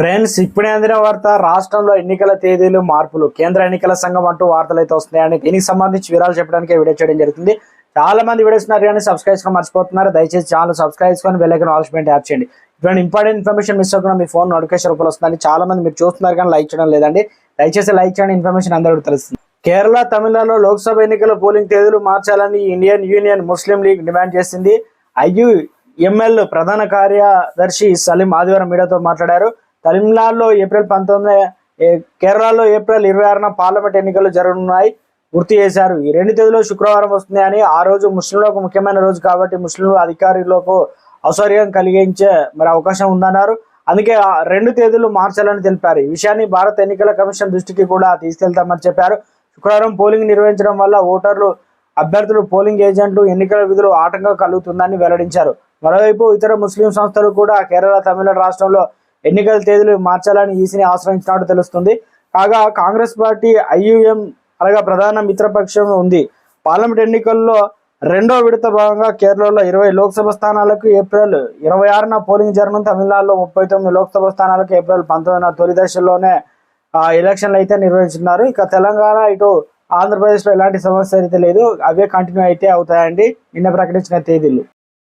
Friends ఇప్పుడే అందిన వార్త రాష్ట్రంలో ఎన్నికల తేదీలు మార్పులు. కేంద్ర ఎన్నికల సంఘం అంటూ వార్తలు అయితే వస్తున్నాయని దీనికి సంబంధించి వివరాలు చెప్పడానికి వీడియో చేయడం జరుగుతుంది. చాలా మంది వీడియోస్ ఉన్నారు కానీ సబ్స్క్రైబ్ చేసుకొని మర్చిపోతున్నారు. దయచేసి ఛానల్ సబ్స్క్రైబ్ చేసుకొని బెల్లైకన్ ఆల్స్మెంట్ యాప్ చేయండి. ఇటువంటి ఇంపార్టెంట్ ఇన్ఫర్మేషన్ మిస్ అవ్వకుండా మీ ఫోన్ నోటిఫికేషన్ రూపంలో వస్తుంది చాలా మంది మీరు చూస్తున్నారు కానీ లైక్ చేయడం లేదండి. దయచేసి లైక్ చేయండి ఇన్ఫర్మేషన్ అందరికీ తెలుస్తుంది. కేరళ తమిళనాడులో లోక్సభ ఎన్నికల పోలింగ్ తేదీలు మార్చాలని Indian Union Muslim League demand చేసింది. ఐయు ఎంఎల్ ప్రధాన కార్యదర్శి సలీం ఆదివారం మీడియాతో మాట్లాడారు. తమిళనాడులో ఏప్రిల్ పంతొమ్మిది కేరళలో ఏప్రిల్ ఇరవై ఆరున పార్లమెంట్ ఎన్నికలు జరగనున్నాయి. గుర్తు చేశారు. ఈ రెండు తేదీలో శుక్రవారం వస్తుంది అని ఆ రోజు ముస్లింలకు ముఖ్యమైన రోజు కాబట్టి ముస్లింలు అధికారులకు అసౌర్యం కలిగించే మరి అవకాశం ఉందన్నారు. అందుకే ఆ రెండు తేదీలు మార్చాలని తెలిపారు. ఈ విషయాన్ని భారత ఎన్నికల కమిషన్ దృష్టికి కూడా తీసుకెళ్తామని చెప్పారు. శుక్రవారం పోలింగ్ నిర్వహించడం వల్ల ఓటర్లు అభ్యర్థులు పోలింగ్ ఏజెంట్లు ఎన్నికల విధులు ఆటంకం కలుగుతుందని వెల్లడించారు. మరోవైపు ఇతర ముస్లిం సంస్థలు కూడా కేరళ తమిళనాడు రాష్ట్రంలో ఎన్నికల తేదీలు మార్చాలని ఈసీని ఆశ్రయించినట్టు తెలుస్తుంది. కాగా కాంగ్రెస్ పార్టీ ఐయుఎం అనగా ప్రధాన మిత్రపక్షం ఉంది. పార్లమెంట్ ఎన్నికల్లో రెండో విడత భాగంగా కేరళలో ఇరవై లోక్సభ స్థానాలకు ఏప్రిల్ ఇరవై ఆరున పోలింగ్ జరగనుంది. తమిళనాడులో ముప్పై తొమ్మిది లోక్సభ స్థానాలకు ఏప్రిల్ పంతొమ్మిదిన తొలి దశలోనే ఎలక్షన్లు అయితే నిర్వహించున్నారు ఇక తెలంగాణ ఇటు ఆంధ్రప్రదేశ్లో ఎలాంటి సమస్య అయితే లేదు. అవే కంటిన్యూ అయితే అవుతాయండి. నిన్న ప్రకటించిన తేదీలు.